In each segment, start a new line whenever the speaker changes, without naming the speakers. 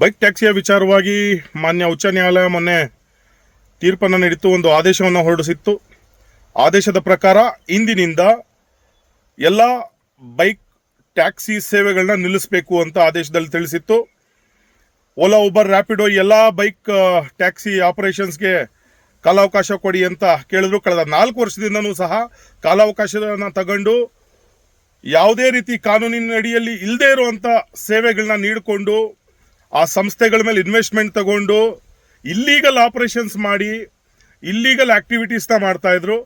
Bike ಟ್ಯಾಕ್ಸಿಯ ವಿಚಾರವಾಗಿ ಮಾನ್ಯ ಉಚ್ಚ ನ್ಯಾಯಾಲಯ ಮೊನ್ನೆ ತೀರ್ಪನ್ನು ನೀಡಿತ್ತು, ಒಂದು ಆದೇಶವನ್ನು ಹೊರಡಿಸಿತ್ತು. ಆದೇಶದ ಪ್ರಕಾರ ಇಂದಿನಿಂದ ಎಲ್ಲ ಬೈಕ್ ಟ್ಯಾಕ್ಸಿ ಸೇವೆಗಳನ್ನ ನಿಲ್ಲಿಸಬೇಕು ಅಂತ ಆದೇಶದಲ್ಲಿ ತಿಳಿಸಿತ್ತು. ಓಲಾ, ಉಬರ್ ರ್ಯಾಪಿಡೋ ಎಲ್ಲ ಬೈಕ್ ಟ್ಯಾಕ್ಸಿ ಆಪರೇಷನ್ಸ್ಗೆ ಕಾಲಾವಕಾಶ ಕೊಡಿ ಅಂತ ಕೇಳಿದ್ರು. ಕಳೆದ ನಾಲ್ಕು ವರ್ಷದಿಂದನೂ ಸಹ ಕಾಲಾವಕಾಶನ ತಗೊಂಡು ಯಾವುದೇ ರೀತಿ ಕಾನೂನಿನ ಅಡಿಯಲ್ಲಿ ಇಲ್ಲದೇ ಇರುವಂಥ ಸೇವೆಗಳನ್ನ ನೀಡಿಕೊಂಡು ಆ ಸಂಸ್ಥೆಗಳ ಮೇಲೆ ಇನ್ವೆಸ್ಟ್ಮೆಂಟ್ ತಗೊಂಡು ಇಲ್ಲೀಗಲ್ ಆಪರೇಷನ್ಸ್ ಮಾಡಿ ಇಲ್ಲೀಗಲ್ ಮಾಡ್ತಾ ಇದ್ರು.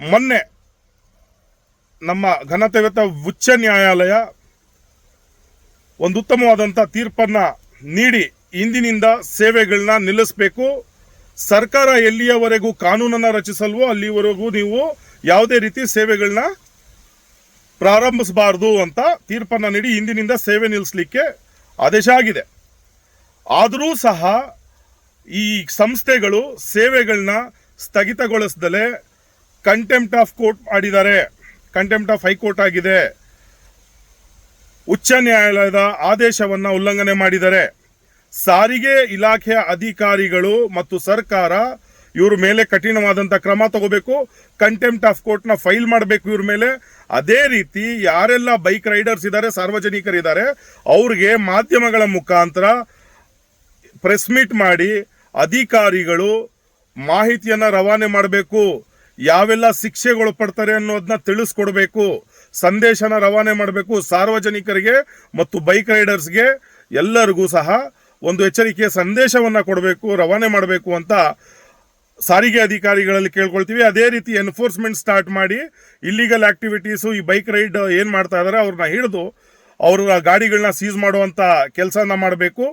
ಮೊನ್ನೆ ನಮ್ಮ ಘನತೆವೆತ ಉಚ್ಚ ನ್ಯಾಯಾಲಯ ಒಂದು ಉತ್ತಮವಾದಂಥ ತೀರ್ಪನ್ನ ನೀಡಿ ಇಂದಿನಿಂದ ಸೇವೆಗಳನ್ನ ನಿಲ್ಲಿಸಬೇಕು. ಸರ್ಕಾರ ಎಲ್ಲಿಯವರೆಗೂ ಕಾನೂನನ್ನು ರಚಿಸಲ್ವೋ ಅಲ್ಲಿವರೆಗೂ ನೀವು ಯಾವುದೇ ರೀತಿ ಸೇವೆಗಳನ್ನ ಪ್ರಾರಂಭಿಸಬಾರ್ದು ಅಂತ ತೀರ್ಪನ್ನು ನೀಡಿ ಇಂದಿನಿಂದ ಸೇವೆ ನಿಲ್ಲಿಸಲಿಕ್ಕೆ ಆದೇಶ ಆಗಿದೆ. ಆದರೂ ಸಹ ಈ ಸಂಸ್ಥೆಗಳು ಸೇವೆಗಳನ್ನ ಸ್ಥಗಿತಗೊಳಿಸದಲೇ ಕಂಟೆಂಪ್ಟ್ ಆಫ್ ಕೋರ್ಟ್ ಮಾಡಿದ್ದಾರೆ. ಕಂಟೆಂಪ್ಟ್ ಆಫ್ ಹೈಕೋರ್ಟ್ ಆಗಿದೆ. ಉಚ್ಚ ನ್ಯಾಯಾಲಯದ ಆದೇಶವನ್ನು ಉಲ್ಲಂಘನೆ ಮಾಡಿದ್ದಾರೆ. ಸಾರಿಗೆ ಇಲಾಖೆಯ ಅಧಿಕಾರಿಗಳು ಮತ್ತು ಸರ್ಕಾರ ಇವ್ರ ಮೇಲೆ ಕಠಿಣವಾದಂಥ ಕ್ರಮ ತಗೋಬೇಕು ಕಂಟೆಂಪ್ಟ್ ಆಫ್ ಕೋರ್ಟ್ನ ಫೈಲ್ ಮಾಡಬೇಕು ಇವ್ರ ಮೇಲೆ. ಅದೇ ರೀತಿ ಯಾರೆಲ್ಲ ಬೈಕ್ ರೈಡರ್ಸ್ ಇದ್ದಾರೆ ಸಾರ್ವಜನಿಕರಿದ್ದಾರೆ ಅವ್ರಿಗೆ ಮಾಧ್ಯಮಗಳ ಮುಖಾಂತರ ಪ್ರೆಸ್ ಮೀಟ್ ಮಾಡಿ ಅಧಿಕಾರಿಗಳು ಮಾಹಿತಿಯನ್ನ ರವಾನೆ ಮಾಡಬೇಕು. ಯಾವೆಲ್ಲ ಶಿಕ್ಷೆಗಳು ಪಡ್ತಾರೆ ಅನ್ನೋದನ್ನ ತಿಳಿಸ್ಕೊಡ್ಬೇಕು. ಸಂದೇಶನ ರವಾನೆ ಮಾಡಬೇಕು ಸಾರ್ವಜನಿಕರಿಗೆ ಮತ್ತು ಬೈಕ್ ರೈಡರ್ಸ್ಗೆ ಎಲ್ಲರಿಗೂ ಸಹ ಒಂದು ಎಚ್ಚರಿಕೆಯ ಸಂದೇಶವನ್ನ ಕೊಡಬೇಕು, ರವಾನೆ ಮಾಡಬೇಕು ಅಂತ ಸಾರಿಗೆ ಅಧಿಕಾರಿಗಳಲ್ಲಿ ಕೇಳ್ಕೊಳ್ತೀವಿ. ಅದೇ ರೀತಿ ಎನ್ಫೋರ್ಸ್ಮೆಂಟ್ ಸ್ಟಾರ್ಟ್ ಮಾಡಿ ಇಲ್ಲಿಗಲ್ ಆಕ್ಟಿವಿಟೀಸು ಈ ಬೈಕ್ ರೈಡ್ ಏನು ಮಾಡ್ತಾ ಇದ್ದಾರೆ ಅವ್ರನ್ನ ಹಿಡಿದು ಅವ್ರ ಗಾಡಿಗಳನ್ನ ಸೀಸ್ ಮಾಡುವಂಥ ಕೆಲಸನ ಮಾಡಬೇಕು.